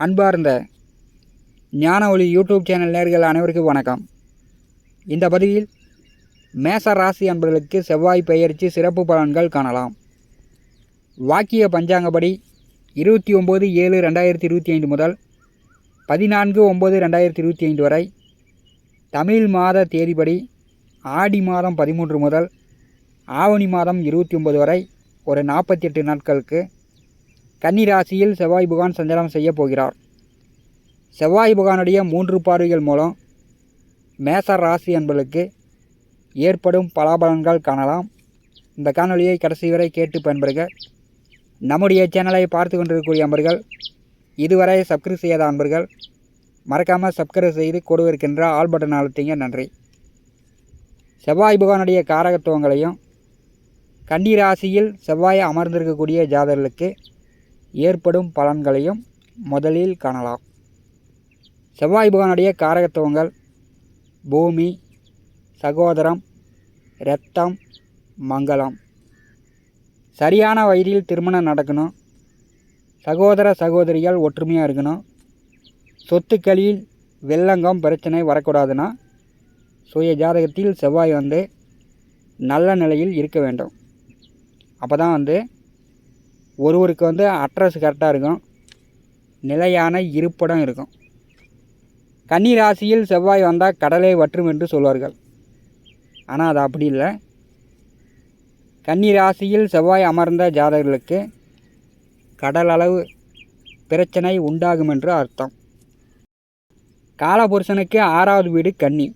அன்பார்ந்த ஞான ஒளி யூடியூப் சேனல் நேர்கள் அனைவருக்கும் வணக்கம். இந்த பதிவில் மேச ராசி அன்பர்களுக்கு செவ்வாய் பெயர்ச்சி சிறப்பு பலன்கள் காணலாம். வாக்கிய பஞ்சாங்கப்படி இருபத்தி ஒம்பது ஏழு ரெண்டாயிரத்தி இருபத்தி ஐந்து முதல் பதினான்கு ஒம்பது ரெண்டாயிரத்தி இருபத்தி ஐந்து வரை தமிழ் மாத தேதிப்படி ஆடி மாதம் பதிமூன்று முதல் ஆவணி மாதம் இருபத்தி ஒம்பது வரை ஒரு நாற்பத்தி எட்டு நாட்களுக்கு கன்னி ராசியில் செவ்வாய் புகான் சஞ்சாரம் செய்ய போகிறார். செவ்வாய் புகானுடைய மூன்று பார்வைகள் மூலம் மேச ராசி என்பதற்கு ஏற்படும் பலாபலன்கள் காணலாம். இந்த காணொலியை கடைசி வரை கேட்டு பயன்பெறுக. நம்முடைய சேனலை பார்த்து கொண்டிருக்கக்கூடிய அன்பர்கள் இதுவரை சப்ஸ்கிரைப் செய்யாத அன்பர்கள் மறக்காமல் சப்ஸ்கிரைப் செய்து கொடுவிருக்கின்ற ஆல் பட்டன் அழுத்திங்க. நன்றி. செவ்வாய் புகானுடைய காரகத்துவங்களையும் கன்னி ராசியில் செவ்வாய் அமர்ந்திருக்கக்கூடிய ஜாதகர்களுக்கு ஏற்படும் பலன்களையும் முதலில் காணலாம். செவ்வாய் புகானுடைய காரகத்துவங்கள் பூமி சகோதரம் இரத்தம் மங்களம். சரியான வயதில் திருமணம் நடக்கணும். சகோதர சகோதரிகள் ஒற்றுமையாக இருக்கணும். சொத்துக்களில் வெள்ளங்கம் பிரச்சனை வரக்கூடாதுன்னா சுய ஜாதகத்தில் செவ்வாய் வந்து நல்ல நிலையில் இருக்க வேண்டும். அப்போ தான் வந்து ஒருவருக்கு வந்து அட்ரஸ் கரெக்டாக இருக்கும் நிலையான இருப்பிடம் இருக்கும். கன்னி ராசியில் செவ்வாய் வந்தால் கடலை வற்றும் என்று சொல்வார்கள். ஆனால் அது அப்படி இல்லை. கன்னி ராசியில் செவ்வாய் அமர்ந்த ஜாதகர்களுக்கு கடல் அளவு பிரச்சனை உண்டாகும் என்று அர்த்தம். காலபுருஷனுக்கு ஆறாவது வீடு கன்னி.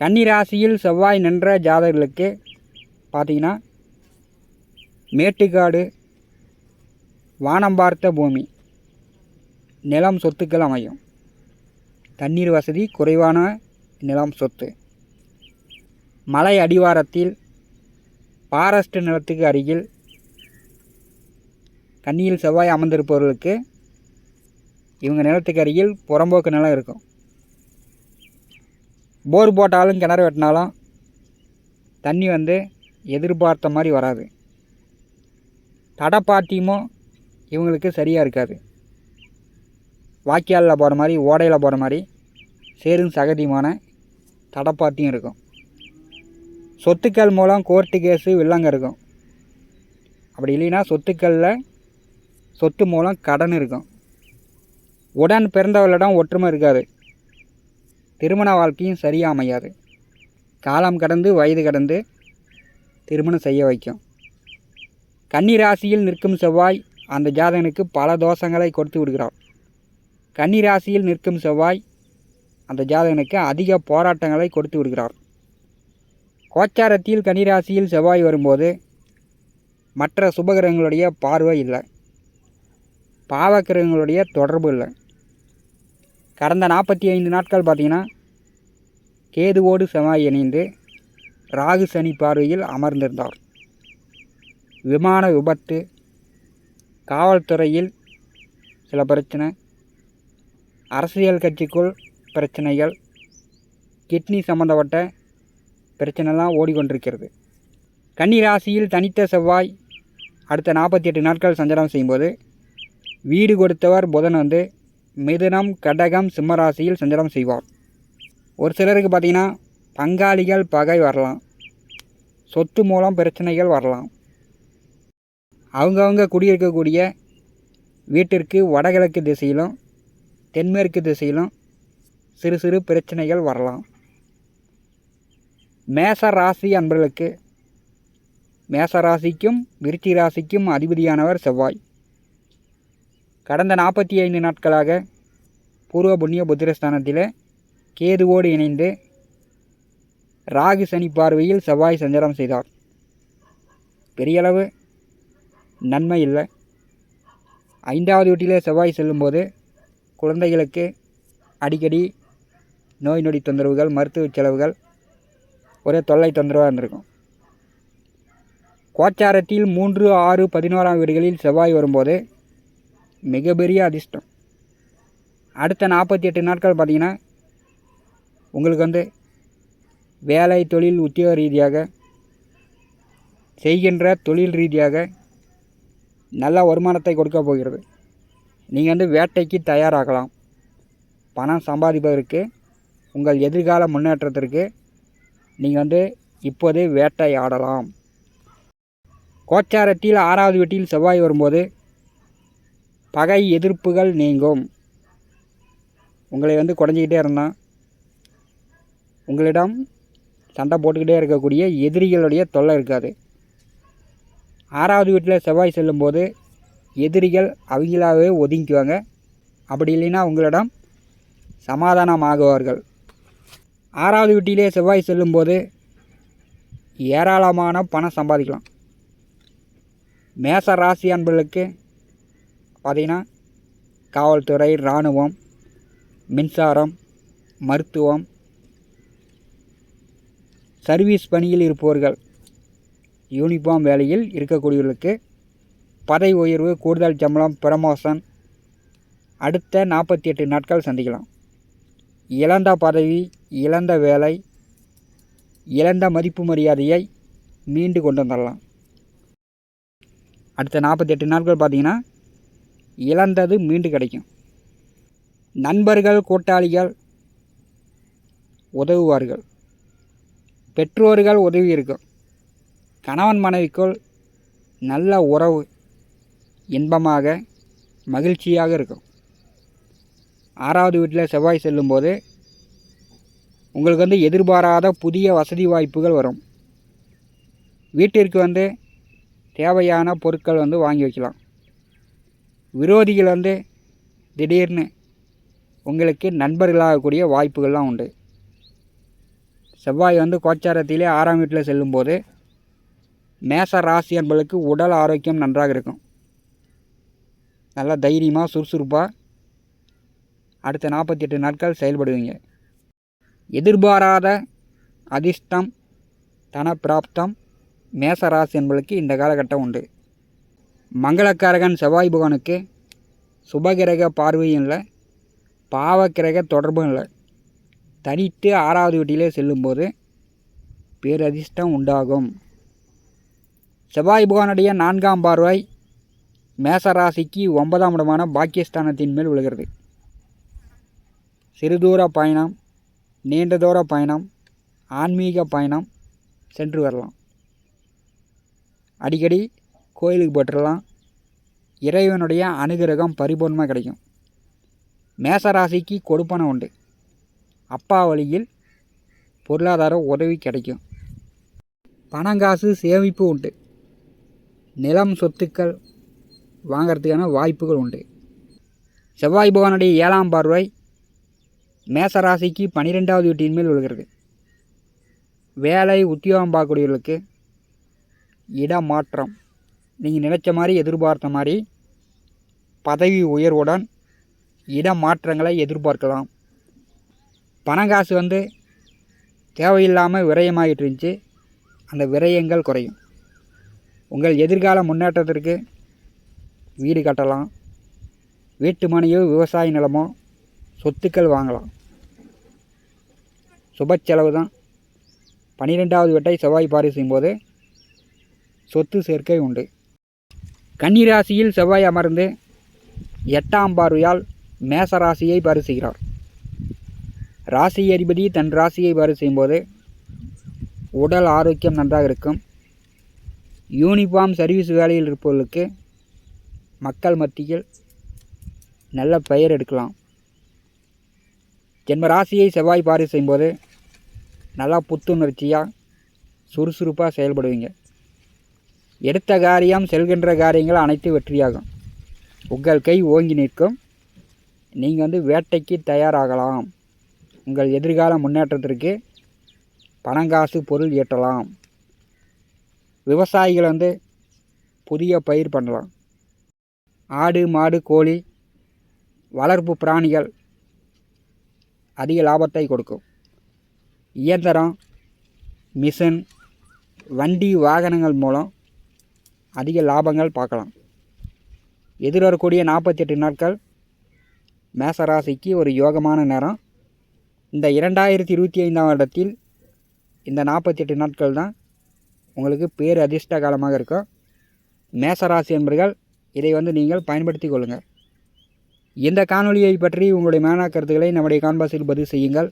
கன்னி ராசியில் செவ்வாய் நின்ற ஜாதகர்களுக்கு பார்த்தீங்கன்னா மேட்டுக்காடு வானம் பார்த்த பூமி. நிலம் சொத்துக்கள் அமையும். தண்ணீர் வசதி குறைவான நிலம் சொத்து. மலை அடிவாரத்தில் பாரஸ்ட் நிலத்துக்கு அருகில் கண்ணியில் செவ்வாய் அமர்ந்திருப்பவர்களுக்கு இவங்க நிலத்துக்கு அருகில் புறம்போக்கு நிலம் இருக்கும். போர் போட்டாலும் கிணறு வெட்டினாலும் தண்ணி வந்து எதிர்பார்த்த மாதிரி வராது. தடப்பாட்டியமும் இவங்களுக்கு சரியாக இருக்காது. வாய்க்காலில் போகிற மாதிரி ஓடையில் போகிற மாதிரி சேரும் சகதியுமான தடப்பாட்டியும் இருக்கும். சொத்துக்கள் மூலம் கோர்ட்டு கேஸு வில்லங்க இருக்கும். அப்படி இல்லைன்னா சொத்துக்களில் சொத்து மூலம் கடன் இருக்கும். உடன் பிறந்தவர்களிடம் ஒற்றுமை இருக்காது. திருமண வாழ்க்கையும் சரியாக அமையாது. காலம் கடந்து வயது கடந்து திருமணம் செய்ய வைக்கும். கன்னி ராசியில் நிற்கும் செவ்வாய் அந்த ஜாதகனுக்கு பல தோஷங்களை கொடுத்து விடுகிறார் கன்னி ராசியில் நிற்கும் செவ்வாய் அந்த ஜாதகனுக்கு அதிக போராட்டங்களை கொடுத்து விடுகிறார். கோச்சாரத்தில் கன்னிராசியில் செவ்வாய் வரும்போது மற்ற சுபகிரகங்களுடைய பார்வை இல்லை. பாவக்கிரகங்களுடைய தொடர்பு இல்லை. கடந்த நாற்பத்தி ஐந்து நாட்கள் பார்த்திங்கன்னா கேதுவோடு செவ்வாய் இணைந்து ராகு சனி பார்வையில் அமர்ந்திருந்தார். விமான விபத்து காவல்துறையில் சில பிரச்சனை அரசியல் கட்சிக்குள் பிரச்சனைகள் கிட்னி சம்மந்தப்பட்ட பிரச்சனைலாம் ஓடிக்கொண்டிருக்கிறது. கன்னி ராசியில் தனித்த செவ்வாய் அடுத்த நாற்பத்தி எட்டு நாட்கள் சஞ்சாரம் செய்யும்போது வீடு கொடுத்தவர் புதன் வந்து மிதுனம் கடகம் சிம்ம ராசியில் சஞ்சாரம் செய்வார். ஒரு சிலருக்கு பார்த்திங்கன்னா பங்காளிகள் பகை வரலாம். சொத்து மூலம் பிரச்சனைகள் வரலாம். அவங்கவுங்க குடியிருக்கக்கூடிய வீட்டிற்கு வடகிழக்கு திசையிலும் தென்மேற்கு திசையிலும் சிறு சிறு பிரச்சனைகள் வரலாம். மேச ராசி அன்பர்களுக்கு மேச ராசிக்கும் விருச்சி ராசிக்கும் அதிபதியானவர் செவ்வாய். கடந்த நாற்பத்தி ஐந்து நாட்களாக பூர்வ புண்ணிய புத்திரஸ்தானத்தில் கேதுவோடு இணைந்து ராகு சனி பார்வையில் செவ்வாய் சஞ்சாரம் செய்தார். பெரியளவு நன்மை இல்லை. ஐந்தாவது வீட்டிலே செவ்வாய் செல்லும்போது குழந்தைகளுக்கு அடிக்கடி நோய் நொடி தொந்தரவுகள் மருத்துவ செலவுகள் ஒரே தொல்லை தொந்தரவாக இருந்திருக்கும். கோச்சாரத்தில் மூன்று ஆறு பதினோராம் வீடுகளில் செவ்வாய் வரும்போது மிகப்பெரிய அதிர்ஷ்டம். அடுத்த நாற்பத்தி எட்டு நாட்கள் பார்த்திங்கன்னா உங்களுக்கு வந்து வேலை தொழில் உத்தியோக ரீதியாக செய்கின்ற தொழில் ரீதியாக நல்ல வருமானத்தை கொடுக்க போகிறது. நீங்கள் வந்து வேட்டைக்கு தயாராகலாம். பணம் சம்பாதிப்பதற்கு உங்கள் எதிர்கால முன்னேற்றத்திற்கு நீங்கள் வந்து இப்போதே வேட்டை ஆடலாம். கோச்சாரத்தில் ஆறாவது வீட்டில் செவ்வாய் வரும்போது பகை எதிர்ப்புகள் நீங்கும். உங்களை வந்து குறைஞ்சிக்கிட்டே இருந்தான் உங்களிடம் சண்டை போட்டுக்கிட்டே இருக்கக்கூடிய எதிரிகளுடைய தொல்லை இருக்காது. ஆறாவது வீட்டில் செவ்வாய் செல்லும்போது எதிரிகள் அவங்களாவே ஒதுங்கிக்குவாங்க. அப்படி இல்லைன்னா உங்களிடம் சமாதானமாகுவார்கள். ஆறாவது வீட்டிலே செவ்வாய் செல்லும்போது ஏராளமான பணம் சம்பாதிக்கலாம். மேச ராசி அன்பர்களுக்கு பார்த்திங்கன்னா காவல்துறை இராணுவம் மின்சாரம் மருத்துவம் சர்வீஸ் பணியில் இருப்பவர்கள். யூனிஃபார்ம் வேலையில் இருக்கக்கூடியவர்களுக்கு பதவி உயர்வு கூடுதல் சம்பளம் ப்ரமோஷன் அடுத்த நாற்பத்தி எட்டு நாட்கள் சந்திக்கலாம். இழந்த பதவி இழந்த வேலை இழந்த மதிப்பு மரியாதையை மீண்டு கொண்டு வந்துடலாம். அடுத்த நாற்பத்தி எட்டு நாட்கள் பார்த்திங்கன்னா இழந்தது மீண்டு கிடைக்கும். நண்பர்கள் கூட்டாளிகள் உதவுவார்கள். பெற்றோர்கள் உதவி இருக்கும். கணவன் மனைவிக்குள் நல்ல உறவு இன்பமாக மகிழ்ச்சியாக இருக்கும். ஆறாவது வீட்டில் செவ்வாய் செல்லும்போது உங்களுக்கு வந்து எதிர்பாராத புதிய வசதி வாய்ப்புகள் வரும். வீட்டிற்கு வந்து தேவையான பொருட்கள் வந்து வாங்கி வைக்கலாம். விரோதிகள் வந்து திடீர்னு உங்களுக்கு நண்பர்களாகக்கூடிய வாய்ப்புகள்லாம் உண்டு. செவ்வாய் வந்து கோச்சாரத்திலே ஆறாம் வீட்டில் செல்லும்போது மேச ராசி என்பதற்கு உடல் ஆரோக்கியம் நன்றாக இருக்கும். நல்லா தைரியமாக சுறுசுறுப்பாக அடுத்த நாற்பத்தி எட்டு நாட்கள் செயல்படுவீங்க. எதிர்பாராத அதிர்ஷ்டம் தன பிராப்தம் மேசராசி என்பதற்கு இந்த காலகட்டம் உண்டு. மங்களக்காரகன் செவ்வாய் பகவானுக்கு சுபகிரக பார்வையும் இல்லை பாவக்கிரக தொடர்பும் இல்லை. தனித்து ஆறாவது வீட்டிலே செல்லும்போது பேரதிர்ஷ்டம் உண்டாகும். செவ்வாய் புகானுடைய நான்காம் பார்வை மேசராசிக்கு ஒன்பதாம் இடமான பாக்கியஸ்தானத்தின் மேல் விழுகிறது. சிறுதூர பயணம் நீண்ட தூர பயணம் ஆன்மீக பயணம் சென்று வரலாம். அடிக்கடி கோயிலுக்கு போட்டுடலாம் இறைவனுடைய அனுகிரகம் பரிபூர்ணமாக கிடைக்கும். மேசராசிக்கு கொடுப்பனை உண்டு. அப்பா வழியில் பொருளாதார உதவி கிடைக்கும். பணங்காசு சேமிப்பு உண்டு. நிலம் சொத்துக்கள் வாங்கிறதுக்கான வாய்ப்புகள் உண்டு. செவ்வாய் பகவானுடைய ஏழாம் பார்வை மேசராசிக்கு பன்னிரெண்டாவது வீட்டின் மேல் விழுகிறது. வேலை உத்தியோகம் பார்க்கக்கூடியவர்களுக்கு இடமாற்றம். நீங்கள் நினச்ச மாதிரி எதிர்பார்த்த மாதிரி பதவி உயர்வுடன் இடமாற்றங்களை எதிர்பார்க்கலாம். பணம் காசு வந்து தேவையில்லாமல் விரயமாகிட்டு இருந்துச்சு. அந்த விரயங்கள் குறையும். உங்கள் எதிர்கால முன்னேற்றத்திற்கு வீடு கட்டலாம். வீட்டு மனையோ விவசாய நிலமோ சொத்துக்கள் வாங்கலாம். சுப செலவு தான் பன்னிரெண்டாவது வெட்டை செவ்வாய் பாரி செய்யும்போது சொத்து சேர்க்கை உண்டு. கன்னிராசியில் செவ்வாய் அமர்ந்து எட்டாம் பார்வையால் மேசராசியை பரிசுகிறார். ராசி அதிபதி தன் ராசியை பாரு செய்யும்போது உடல் ஆரோக்கியம் நன்றாக இருக்கும். யூனிஃபார்ம் சர்வீஸ் வேலையில் இருப்பவர்களுக்கு மக்கள் மத்தியில் நல்ல பெயர் எடுக்கலாம். ஜென்ம ராசியை செவ்வாய் பாரி செய்யும்போது நல்லா புத்துணர்ச்சியாக சுறுசுறுப்பாக செயல்படுவீங்க. எடுத்த காரியம் செல்கின்ற காரியங்கள் அனைத்து வெற்றியாகும். உங்கள் கை ஓங்கி நிற்கும். நீங்கள் வந்து வேட்டைக்கு தயாராகலாம். உங்கள் எதிர்கால முன்னேற்றத்திற்கு பணங்காசு பொருள் ஈட்டலாம் விவசாயிகள் வந்து புதிய பயிர் பண்ணலாம். ஆடு மாடு கோழி வளர்ப்பு பிராணிகள் அதிக லாபத்தை கொடுக்கும். இயந்திரம் மிஷின் வண்டி வாகனங்கள் மூலம் அதிக லாபங்கள் பார்க்கலாம். எதிர்வரக்கூடிய நாற்பத்தெட்டு நாட்கள் மேசராசிக்கு ஒரு யோகமான நேரம். இந்த இரண்டாயிரத்தி இருபத்தி ஐந்தாம் வருடத்தில் இந்த நாற்பத்தெட்டு நாட்கள் தான் உங்களுக்கு பேர் அதிர்ஷ்ட காலமாக இருக்கும் மேசராசி என்பர்கள் இதை வந்து நீங்கள் பயன்படுத்தி கொள்ளுங்கள் இந்த காணொலியை பற்றி உங்களுடைய மேனா கருத்துக்களை நம்முடைய கான்பாஸில் பதிவு செய்யுங்கள்.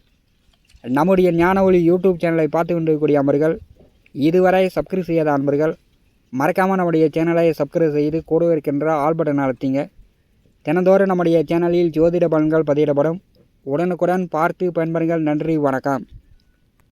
நம்முடைய ஞான ஒளி யூடியூப் சேனலை பார்த்து கொண்டிருக்கக்கூடிய அன்பர்கள் இதுவரை சப்ஸ்கிரைப் செய்யாத அன்பர்கள் மறக்காமல் நம்முடைய சேனலை சப்ஸ்கிரைப் செய்து கூட இருக்கின்ற ஆல் பட்டன் அழுத்திங்க. தினந்தோறும் நம்முடைய சேனலில் ஜோதிட பலன்கள் பதியிடப்படும் உடனுக்குடன் பார்த்து பயன்பெறுங்கள். நன்றி வணக்கம்.